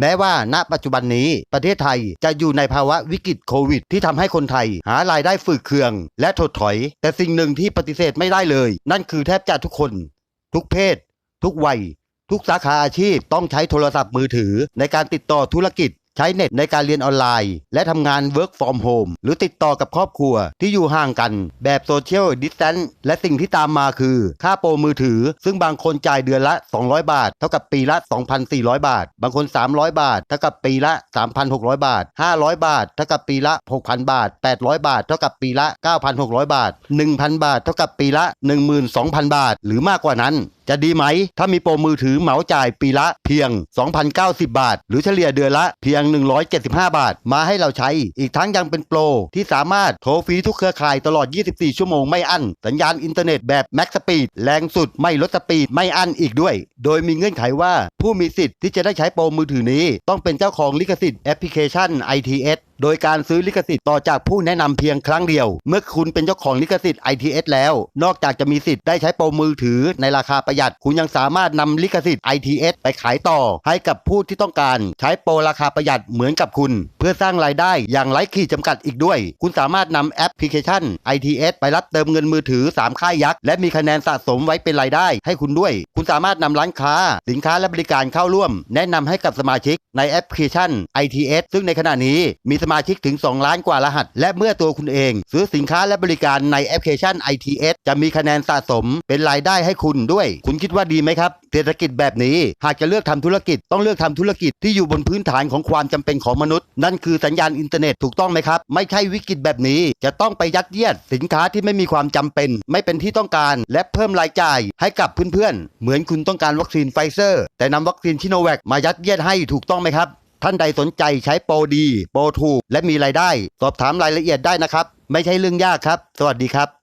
แม้ว่าณปัจจุบันนี้ประเทศไทยจะอยู่ในภาวะวิกฤตโควิด ที่ทำให้คนไทย หารายได้ฝืดเคือง และถดถอย แต่สิ่งหนึ่งที่ปฏิเสธไม่ได้เลย นั่นคือแทบจะทุกคน ทุกเพศ ทุกวัย ทุกสาขาอาชีพต้องใช้โทรศัพท์มือถือในการติดต่อธุรกิจ ใช้เน็ตในการเรียนออนไลน์ และทำงาน Work from Home หรือติดต่อกับครอบครัวที่อยู่ห่างกันแบบโซเชียลดิสแทนและสิ่งที่ตามมาคือ ค่าโปรมือถือ ซึ่งบางคนจ่ายเดือนละ 200 บาท เท่ากับปีละ 2,400 บาท บางคน 300 บาท เท่ากับปีละ 3,600 บาท 500 บาท เท่ากับปีละ 6,000 บาท 800 บาท เท่ากับปีละ 9,600 บาท 1,000 บาท เท่ากับปีละ 12,000 บาท หรือมากกว่านั้นจะดีไหม ถ้ามีโปรมือถือเหมาจ่ายปีละเพียง 2,090 บาท หรือเฉลี่ยเดือนละเพียง 175 บาท มาให้เราใช้ อีกทั้งยังเป็นโปรที่สามารถโทรฟรีทุกเครือข่ายตลอด 24 ชั่วโมงไม่อั้น สัญญาณอินเทอร์เน็ตแบบแม็กสปีดแรงสุดไม่ลดสปีดไม่อั้นอีกด้วย โดยมีเงื่อนไขว่าผู้มีสิทธิ์ที่จะได้ใช้โปรมือถือนี้ ต้องเป็นเจ้าของลิขสิทธิ์แอปพลิเคชัน ITS โดยการซื้อลิขสิทธิ์ต่อจากผู้แนะนำเพียงครั้งเดียว เมื่อคุณเป็นเจ้าของลิขสิทธิ์ ITS แล้ว นอกจากจะมีสิทธิ์ได้ใช้โปรมือถือในราคาประหยัด คุณยังสามารถนำลิขสิทธิ์ ITS ไปขายต่อ ให้กับผู้ที่ต้องการ ใช้โปรราคาประหยัดเหมือนกับคุณ เพื่อสร้างรายได้อย่างไร้ขีดจำกัดอีกด้วย คุณสามารถนำแอปพลิเคชัน ITS ไปรับเติมเงินมือถือ 3 ค่ายยักษ์และมีคะแนนสะสมไว้เป็นรายได้ให้คุณด้วย คุณสามารถนำร้านค้า สินค้าและบริการเข้าร่วม แนะนำให้กับสมาชิกในแอปพลิเคชัน ITS ซึ่งในขณะนี้มีสมามาชิกถึง 2 ล้านกว่ารหัส และเมื่อตัวคุณเอง ซื้อสินค้าและบริการในแอปพลิเคชัน ITS จะมีคะแนนสะสม เป็นรายได้ให้คุณด้วย คุณคิดว่าดีไหมครับ เศรษฐกิจแบบนี้ หากจะเลือกทำธุรกิจ ต้องเลือกทำธุรกิจที่อยู่บนพื้นฐานของความจำเป็นของมนุษย์ นั่นคือสัญญาณอินเทอร์เน็ตถูกต้องไหมครับ ไม่ใช่วิกฤตแบบนี้ จะต้องไปยัดเยียด สินค้าที่ไม่มีความจำเป็น ไม่เป็นที่ต้องการ และเพิ่มรายจ่ายให้กับเพื่อนๆ เหมือนคุณต้องการวัคซีนไฟเซอร์ แต่นำวัคซีนชิโนแวคมายัดเยียดให้ถูกต้องไหมครับ ท่านใดสนใจใช้โปรดี โปรถูก และมีรายได้ สอบถามรายละเอียดได้นะครับ ไม่ใช่เรื่องยากครับ สวัสดีครับ